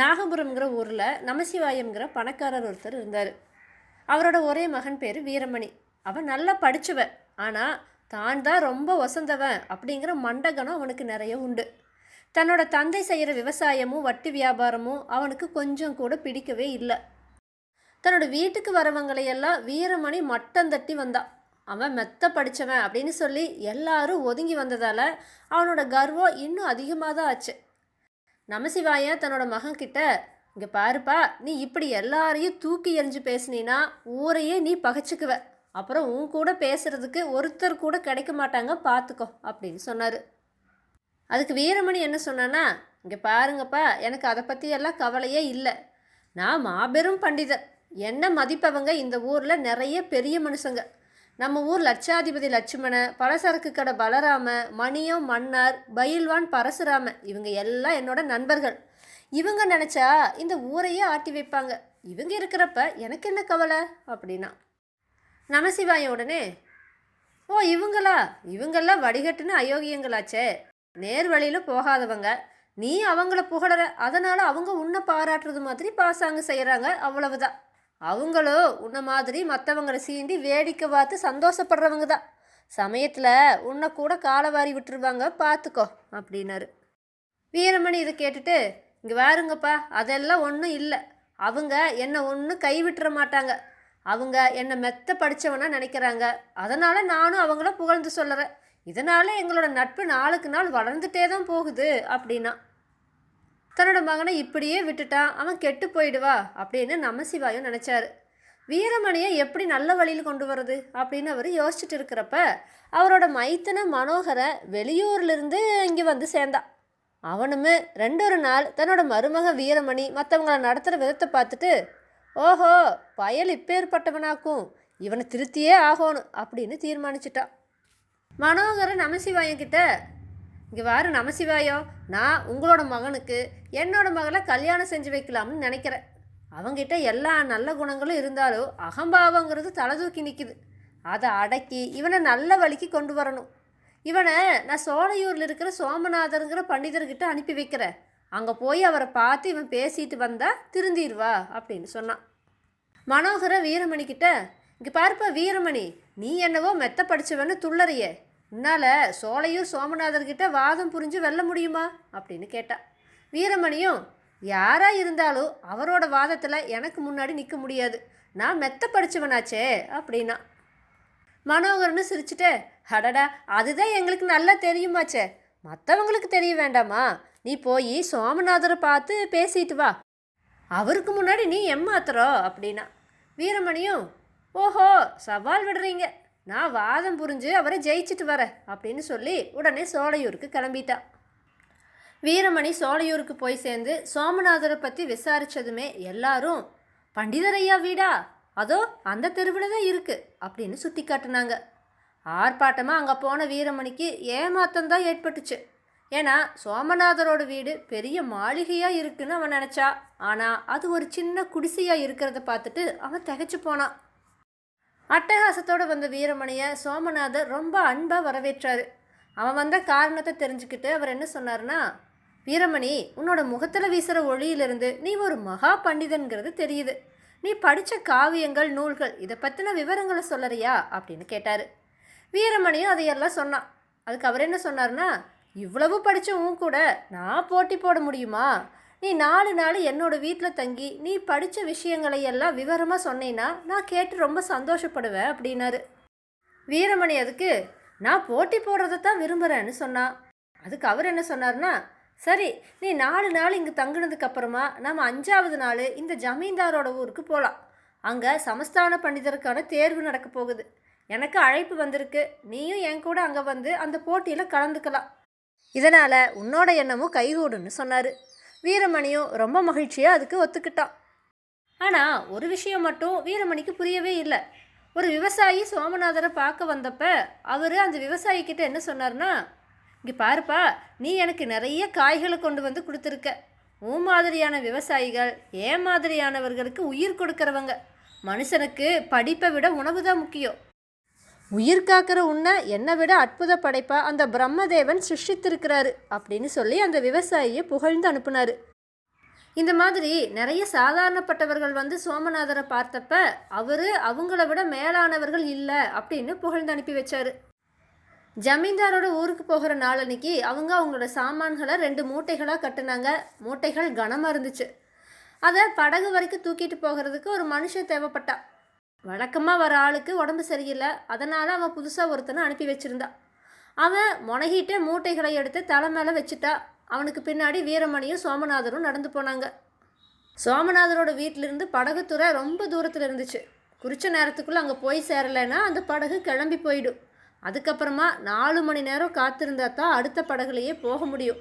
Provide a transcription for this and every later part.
நாகபுரம்ங்கிற ஊரில் நமசிவாயம்ங்கிற பணக்காரர் ஒருத்தர் இருந்தார். அவரோட ஒரே மகன் பேர் வீரமணி. அவன் நல்லா படித்தவன் ஆனால் தான் தான் ரொம்ப ஒசந்தவன் அப்படிங்கிற மண்டகனம் அவனுக்கு நிறைய உண்டு. தன்னோட தந்தை செய்கிற விவசாயமும் வட்டி வியாபாரமும் அவனுக்கு கொஞ்சம் கூட பிடிக்கவே இல்லை. தன்னோட வீட்டுக்கு வரவங்களையெல்லாம் வீரமணி மட்டம் தட்டி வந்தான் அவன் மெத்த படித்தவன் அப்படின்னு சொல்லி எல்லாரும் ஒதுங்கி வந்ததால் அவனோட கர்வம் இன்னும் அதிகமாக தான் ஆச்சு. நமசிவாய தன்னோட மகன்கிட்ட இங்கே பாருப்பா நீ இப்படி எல்லாரையும் தூக்கி எறிஞ்சு பேசுனீன்னா ஊரையே நீ பகைச்சிக்குவ. அப்புறம் உன் கூட பேசுறதுக்கு ஒருத்தர் கூட கிடைக்க மாட்டாங்க பார்த்துக்கோ அப்படின்னு சொன்னார். அதுக்கு வீரமணி என்ன சொன்னான்னா இங்கே பாருங்கப்பா எனக்கு அதை பற்றி எல்லாம் கவலையே இல்லை. நான் மாபெரும் பண்டிதர் என்ன மதிப்பவங்க இந்த ஊரில் நிறைய பெரிய மனுஷங்க. நம்ம ஊர் லட்சாதிபதி லட்சுமண பலசரக்கு கடை பலராம மணியம் மன்னார் பயில்வான் பரசுராம இவங்க எல்லாம் என்னோட நண்பர்கள். இவங்க நினச்சா இந்த ஊரையே ஆட்டி வைப்பாங்க. இவங்க இருக்கிறப்ப எனக்கு என்ன கவலை? அப்படின்னா நமசிவாயம் உடனே ஓ இவங்களா? இவங்கெல்லாம் வடிகட்டுன்னு அயோக்கியங்களாச்சே. நேர் வழியில் போகாதவங்க. நீ அவங்கள புகழற. அதனால் அவங்க உன்னை பாராட்டுறது மாதிரி பாசாங்க செய்கிறாங்க அவ்வளவுதான். அவங்களோ உன்னை மாதிரி மற்றவங்களை சீண்டி வேடிக்கை பார்த்து சந்தோஷப்படுறவங்க தான் சமயத்தில் உன்னை கூட காலவாரி விட்டுருவாங்க பார்த்துக்கோ அப்படின்னாரு. வீரமணி இதை கேட்டுட்டு இங்கே வாருங்கப்பா அதெல்லாம் ஒன்றும் இல்லை. அவங்க என்னை ஒன்றும் கைவிட்டுற மாட்டாங்க. அவங்க என்னை மெத்த படித்தவனா நினைக்கிறாங்க. அதனால் நானும் அவங்கள புகழ்ந்து சொல்லுறேன். இதனால் எங்களோட நட்பு நாளுக்கு நாள் வளர்ந்துட்டே தான் போகுது அப்படின்னா. தன்னோட மகனை இப்படியே விட்டுட்டான் அவன் கெட்டு போயிடுவா அப்படின்னு நமசிவாயும் நினச்சாரு. வீரமணியை எப்படி நல்ல வழியில் கொண்டு வர்றது அப்படின்னு அவர் யோசிச்சுட்டு இருக்கிறப்ப அவரோட மைத்தன மனோகரை வெளியூர்லேருந்து இங்கே வந்து சேர்ந்தான் அவனுமே ரெண்டொரு நாள் தன்னோட மருமக வீரமணி மற்றவங்களை நடத்துகிற விதத்தை பார்த்துட்டு ஓஹோ பயல் இப்பேற்பட்டவனாக்கும் இவனை திருத்தியே ஆகணும் அப்படின்னு தீர்மானிச்சிட்டான் மனோகரன் நமசிவாயன் கிட்ட இங்கே வாரு நமசிவாயோ நான் உங்களோட மகனுக்கு என்னோட மகளை கல்யாணம் செஞ்சு வைக்கலாம்னு நினைக்கிறேன். அவங்கிட்ட எல்லா நல்ல குணங்களும் இருந்தாலும் அகம்பாவங்கிறது தலை தூக்கி நிற்கிது அதை அடக்கி இவனை நல்ல வழிக்கு கொண்டு வரணும். இவனை நான் சோழையூரில் இருக்கிற சோமநாதருங்கிற பண்டிதர்கிட்ட அனுப்பி வைக்கிறேன். அங்கே போய் அவரை பார்த்து இவன் பேசிட்டு வந்தால் திருந்திடுவா அப்படின்னு சொன்னான். மனோகர வீரமணி கிட்ட இங்கே பாருப்பா வீரமணி நீ என்னவோ மெத்த படித்தவன்னு துள்ளறியே. உன்னால் சோழையூர் சோமநாதர்கிட்ட வாதம் புரிஞ்சு வெல்ல முடியுமா? அப்படின்னு கேட்டா. வீரமணியும் யாராக இருந்தாலும் அவரோட வாதத்தில் எனக்கு முன்னாடி நிற்க முடியாது. நான் மெத்த படிச்சவனாச்சே அப்படின்னா. மனோகர்னு சிரிச்சுட்டு அடடா அதுதான் எங்களுக்கு நல்லா தெரியுமாச்சே. மற்றவங்களுக்கு தெரிய வேண்டாமா? நீ போய் சோமநாதரை பார்த்து பேசிட்டு வா. அவருக்கு முன்னாடி நீ எம்மாத்துறோ அப்படின்னா. வீரமணியும் ஓஹோ சவால் விடுறீங்க. நான் வாதம் புரிஞ்சு அவரை ஜெயிச்சிட்டு வரேன் அப்படின்னு சொல்லி உடனே சோழையூருக்கு கிளம்பிட்டான் வீரமணி சோழையூருக்கு போய் சேர்ந்து சோமநாதரை பற்றி விசாரித்ததுமே எல்லாரும் பண்டிதரையா வீடா? அதோ அந்த தெருவில் தான் இருக்குது அப்படின்னு சுட்டி காட்டினாங்க. ஆர்ப்பாட்டமாக அங்கே போன வீரமணிக்கு ஏமாத்தம் தான் ஏற்பட்டுச்சு. ஏன்னா சோமநாதரோட வீடு பெரிய மாளிகையாக இருக்குன்னு அவன் நினச்சா. ஆனால் அது ஒரு சின்ன குடிசையாக இருக்கிறத பார்த்துட்டு அவன் திகச்சு போனான். அட்டகாசத்தோடு வந்த வீரமணியை சோமநாதர் ரொம்ப அன்பாக வரவேற்றார். அவன் வந்த காரணத்தை தெரிஞ்சுக்கிட்டு அவர் என்ன சொன்னார்னா வீரமணி உன்னோட முகத்தில் வீசுகிற ஒளியிலிருந்து நீ ஒரு மகா பண்டிதன்கிறது தெரியுது. நீ படித்த காவியங்கள் நூல்கள் இதை பற்றின விவரங்களை சொல்லறியா? அப்படின்னு கேட்டார். வீரமணியும் அதையெல்லாம் சொன்னான். அதுக்கு அவர் என்ன சொன்னார்னா இவ்வளவு படித்த உன் கூட நான் போட்டி போட முடியுமா? நீ நாலு நாள் என்னோட வீட்டில் தங்கி நீ படித்த விஷயங்களை எல்லாம் விவரமாக சொன்னீன்னா நான் கேட்டு ரொம்ப சந்தோஷப்படுவேன் அப்படின்னாரு. வீரமணி அதுக்கு நான் போட்டி போடுறதை தான் விரும்புகிறேன்னு சொன்னான் அதுக்கு அவர் என்ன சொன்னார்னா சரி நீ நாலு நாள் இங்கே தங்குனதுக்கு அப்புறமா நம்ம அஞ்சாவது நாள் இந்த ஜமீன்தாரோட ஊருக்கு போகலாம் அங்கே சமஸ்தான பண்டிதருக்கான தேர்வு நடக்க போகுது. எனக்கு அழைப்பு வந்திருக்கு. நீயும் என் கூட அங்கே வந்து அந்த போட்டியில் கலந்துக்கலாம். இதனால் உன்னோட எண்ணமும் கைகூடுன்னு சொன்னார். வீரமணியும் ரொம்ப மகிழ்ச்சியாக அதுக்கு ஒத்துக்கிட்டான் ஆனால் ஒரு விஷயம் மட்டும் வீரமணிக்கு புரியவே இல்லை. ஒரு விவசாயி சோமநாதரை பார்க்க வந்தப்ப அவர் அந்த விவசாயிக்கிட்ட என்ன சொன்னார்னா இங்கே பாருப்பா நீ எனக்கு நிறைய காய்களை கொண்டு வந்து கொடுத்துருக்க. உன் மாதிரியான விவசாயிகள் ஏன் மாதிரியானவர்களுக்கு உயிர் கொடுக்குறவங்க. மனுஷனுக்கு படிப்பை விட உணவு தான் முக்கியம். உயிர் காக்கிற உன்னை என்னை விட அற்புத படைப்பா அந்த பிரம்மதேவன் சிருஷ்டித்திருக்கிறாரு அப்படின்னு சொல்லி அந்த விவசாயியை புகழ்ந்து அனுப்புனாரு. இந்த மாதிரி நிறைய சாதாரணப்பட்டவர்கள் வந்து சோமநாதரை பார்த்தப்ப அவர் அவங்கள விட மேலானவர்கள் இல்லை அப்படின்னு புகழ்ந்து அனுப்பி வச்சாரு. ஜமீன்தாரோட ஊருக்கு போகிற நாளன்னைக்கு அவங்க அவங்களோட சாமான்களை ரெண்டு மூட்டைகளாக கட்டினாங்க. மூட்டைகள் கனமாக இருந்துச்சு. அதை படகு வரைக்கும் தூக்கிட்டு போகிறதுக்கு ஒரு மனுஷன் தேவைப்பட்டா வழக்கமாக வர ஆளுக்கு உடம்பு சரியில்லை. அதனால் அவன் புதுசாக ஒருத்தனை அனுப்பி வச்சுருந்தா. அவன் முனகிட்டே மூட்டைகளை எடுத்து தலை மேலே வச்சுட்டா. அவனுக்கு பின்னாடி வீரமணியும் சோமநாதரும் நடந்து போனாங்க. சோமநாதரோட வீட்டிலிருந்து படகுத்துறை ரொம்ப தூரத்தில் இருந்துச்சு. குறித்த நேரத்துக்குள்ளே அங்கே போய் சேரலைன்னா அந்த படகு கிளம்பி போயிடும். அதுக்கப்புறமா நாலு மணி நேரம் காத்திருந்தா தான் அடுத்த படகுலையே போக முடியும்.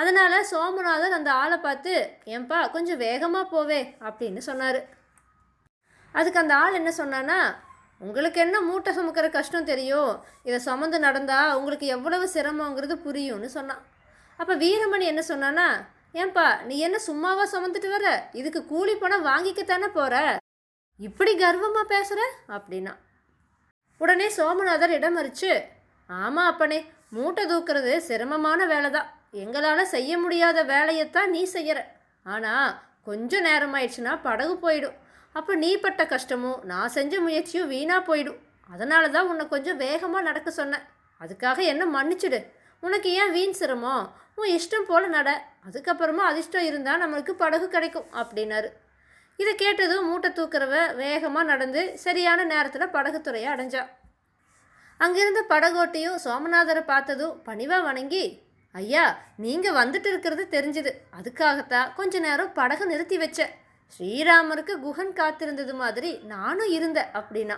அதனால் சோமநாதர் அந்த ஆளை பார்த்து ஏன்பா கொஞ்சம் வேகமாக போவே அப்படின்னு சொன்னார். அதுக்கு அந்த ஆள் என்ன சொன்னான்னா உங்களுக்கு என்ன மூட்டை சுமக்கிற கஷ்டம் தெரியும்? இதை சுமந்து நடந்தால் உங்களுக்கு எவ்வளவு சிரமங்கிறது புரியும்னு சொன்னான். அப்போ வீரமணி என்ன சொன்னான்னா ஏன்பா நீ என்ன சும்மாவா சுமந்துட்டு வர இதுக்கு கூலி பணம் வாங்கிக்கத்தானே போற? இப்படி கர்வமாக பேசுகிற அப்படின்னா. உடனே சோமநாதர் இடமறிச்சு ஆமாம் அப்பனே மூட்டை தூக்குறது சிரமமான வேலை தான் எங்களால் செய்ய முடியாத வேலையைத்தான் நீ செய்கிற ஆனால் கொஞ்சம் நேரமாயிடுச்சுன்னா படகு போயிடும். அப்போ நீ பட்ட கஷ்டமும் நான் செஞ்ச முயற்சியும் வீணாக போயிடும். அதனால தான் உன்னை கொஞ்சம் வேகமாக நடக்க சொன்னேன். அதுக்காக என்ன மன்னிச்சிடு. உனக்கு ஏன் வீண் சிரமம் உன் இஷ்டம் போல் நட. அதுக்கப்புறமா அதிர்ஷ்டம் இருந்தால் நம்மளுக்கு படகு கிடைக்கும் அப்படின்னாரு. இதை கேட்டதும் மூட்டை தூக்குறவ வேகமாக நடந்து சரியான நேரத்தில் படகுத்துறையை அடைஞ்சா. அங்கிருந்த படகோட்டியும் சோமநாதரை பார்த்ததும் பணிவாக வணங்கி ஐயா நீங்கள் வந்துட்டு இருக்கிறது தெரிஞ்சுது. அதுக்காகத்தான் கொஞ்ச நேரம் படகு நிறுத்தி வச்சேன். ஸ்ரீராமருக்கு குகன் காத்திருந்தது மாதிரி நானும் இருந்தேன் அப்படின்னா.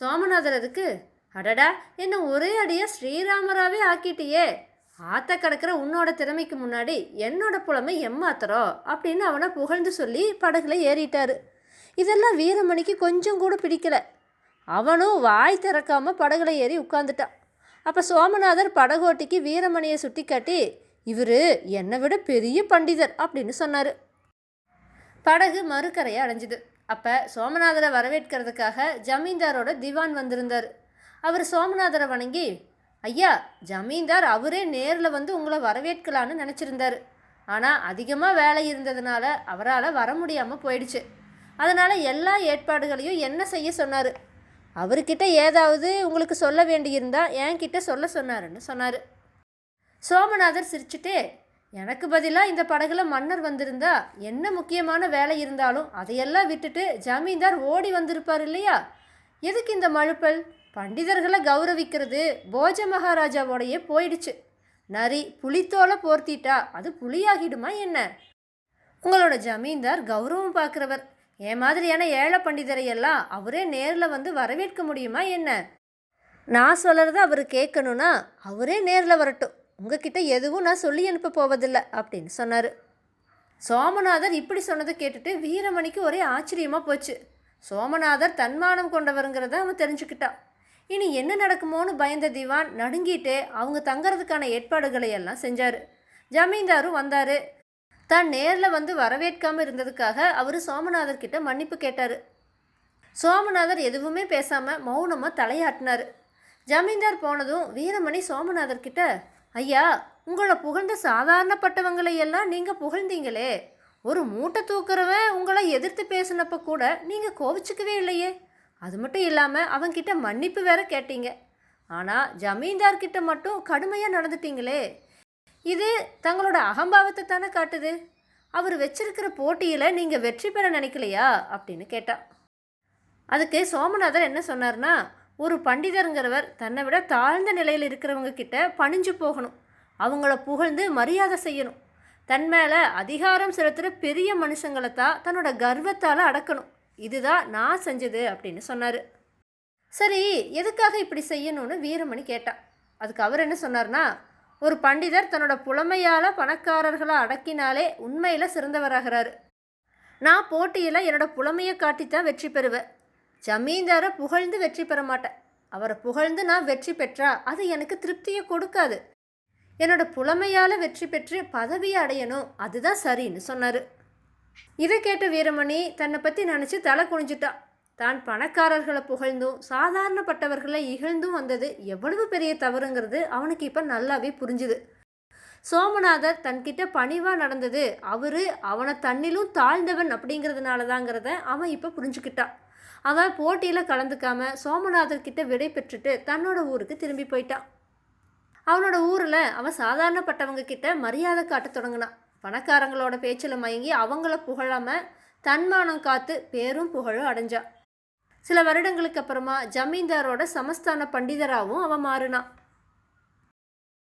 சோமநாதர் அதுக்கு அடடா என்ன ஒரே அடியாக ஸ்ரீராமராகவே ஆக்கிட்டியே. ஆத்த கிடக்கிற உன்னோட திறமைக்கு முன்னாடி என்னோட புலமை எம்மாத்திரோ அப்படின்னு அவனை புகழ்ந்து சொல்லி படகுல ஏறிட்டாரு. இதெல்லாம் வீரமணிக்கு கொஞ்சம் கூட பிடிக்கல. அவனும் வாய் திறக்காம படகுல ஏறி உட்காந்துட்டான் அப்போ சோமநாதர் படகோட்டிக்கு வீரமணியை சுட்டி காட்டி இவர் என்னை விட பெரிய பண்டிதர் அப்படின்னு சொன்னார். படகு மறுக்கரையை அடைஞ்சுது. அப்போ சோமநாதரை வரவேற்கிறதுக்காக ஜமீன்தாரோட திவான் வந்திருந்தார். அவர் சோமநாதரை வணங்கி ஐயா ஜமீன்தார் அவரே நேரில் வந்து உங்களை வரவேற்கலான்னு நினச்சிருந்தார். ஆனால் அதிகமாக வேலை இருந்ததுனால அவரால் வர முடியாமல் போயிடுச்சு. அதனால் எல்லா ஏற்பாடுகளையும் என்ன செய்ய சொன்னார்? அவர்கிட்ட ஏதாவது உங்களுக்கு சொல்ல வேண்டியிருந்தா என்கிட்ட சொல்ல சொன்னாருன்னு சொன்னார். சோமநாதர் சிரிச்சுட்டே எனக்கு பதிலாக இந்த படகுல மன்னர் வந்திருந்தா என்ன முக்கியமான வேலை இருந்தாலும் அதையெல்லாம் விட்டுட்டு ஜமீன்தார் ஓடி வந்திருப்பார் இல்லையா? எதுக்கு இந்த மழுப்பல்? பண்டிதர்களை கௌரவிக்கிறது போஜ மகாராஜாவோடையே போயிடுச்சு. நரி புலித்தோலை போர்த்திட்டா அது புளியாகிடுமா என்ன? உங்களோட ஜமீன்தார் கௌரவம் பார்க்குறவர். என் மாதிரியான ஏழை பண்டிதரை எல்லாம் அவரே நேரில் வந்து வரவேற்க முடியுமா என்ன? நான் சொல்கிறத அவர் கேட்கணும்னா அவரே நேரில் வரட்டும். உங்ககிட்ட எதுவும் நான் சொல்லி அனுப்ப போவதில்லை அப்படின்னு சொன்னார். சோமநாதர் இப்படி சொன்னதை கேட்டுட்டு வீரமணிக்கு ஒரே ஆச்சரியமாக போச்சு. சோமநாதர் தன்மானம் கொண்டவருங்கிறத அவன் தெரிஞ்சுக்கிட்டான். இனி என்ன நடக்குமோன்னு பயந்த திவான் நடுங்கிட்டே அவங்க தங்கறதுக்கான ஏற்பாடுகளை எல்லாம் செஞ்சார். ஜமீன்தாரும் வந்தார். தான் நேரில் வந்து வரவேற்காமல் இருந்ததுக்காக அவர் சோமநாதர்கிட்ட மன்னிப்பு கேட்டார். சோமநாதர் எதுவுமே பேசாமல் மௌனமாக தலையாட்டினார். ஜமீன்தார் போனதும் வீரமணி சோமநாதர்கிட்ட ஐயா உங்களை புகழ்ந்த சாதாரணப்பட்டவங்களை எல்லாம் நீங்கள் புகழ்ந்தீங்களே. ஒரு மூட்டை தூக்குறவன் உங்களை எதிர்த்து பேசினப்ப கூட நீங்கள் கோவிச்சுக்கவே இல்லையே. அது மட்டும் இல்லாமல் அவன்கிட்ட மன்னிப்பு வேற கேட்டீங்க. ஆனால் ஜமீன்தார்கிட்ட மட்டும் கடுமையாக நடந்துட்டீங்களே. இது தங்களோட அகம்பாவத்தை தானே காட்டுது. அவர் வச்சிருக்கிற போட்டியில் நீங்கள் வெற்றி பெற நினைக்கலையா? அப்படின்னு கேட்டான் அதுக்கு சோமநாதர் என்ன சொன்னார்னா ஒரு பண்டிதருங்கிறவர் தன்னை விட தாழ்ந்த நிலையில் இருக்கிறவங்க கிட்ட பணிஞ்சு போகணும். அவங்கள புகழ்ந்து மரியாதை செய்யணும். தன் மேலே அதிகாரம் செலுத்துகிற பெரிய மனுஷங்களை தான் தன்னோட கர்வத்தால் அடக்கணும். இதுதான் நான் செஞ்சது அப்படின்னு சொன்னார். சரி எதுக்காக இப்படி செய்யணும்னு வீரமணி கேட்டான் அதுக்கு அவர் என்ன சொன்னார்னா ஒரு பண்டிதர் தன்னோட புலமையால் பணக்காரர்களை அடக்கினாலே உண்மையில் சிறந்தவராகிறாரு. நான் போட்டியில் என்னோட புலமையை காட்டித்தான் வெற்றி பெறுவேன். ஜமீன்தாரை புகழ்ந்து வெற்றி பெற மாட்டேன் அவரை புகழ்ந்து நான் வெற்றி பெற்றா அது எனக்கு திருப்தியை கொடுக்காது. என்னோட புலமையால் வெற்றி பெற்று பதவியை அடையணும் அதுதான் சரின்னு சொன்னார். இதை கேட்ட வீரமணி தன்னை பற்றி நினச்சி தலை குனிஞ்சிட்டா. தான் பணக்காரர்களை புகழ்ந்தும் சாதாரணப்பட்டவர்களை இகழ்ந்தும் வந்தது எவ்வளவு பெரிய தவறுங்கிறது அவனுக்கு இப்போ நல்லாவே புரிஞ்சுது. சோமநாதர் தன்கிட்ட பணிவாக நடந்தது அவரு அவனை தன்னிலும் தாழ்ந்தவன் அப்படிங்கிறதுனால தாங்கிறத அவன் இப்போ புரிஞ்சுக்கிட்டான் அவன் போட்டியில் கலந்துக்காம சோமநாதர் கிட்ட விடை பெற்றுட்டு தன்னோட ஊருக்கு திரும்பி போயிட்டான் அவனோட ஊரில் அவன் சாதாரணப்பட்டவங்க கிட்ட மரியாதை காட்டத் தொடங்கினான் பணக்காரங்களோட பேச்சில் மயங்கி அவங்கள புகழாமல் தன்மானம் காத்து பேரும் புகழும் அடைஞ்சான் சில வருடங்களுக்கு அப்புறமா ஜமீன்தாரோட சமஸ்தான பண்டிதராகவும் அவன் மாறினான்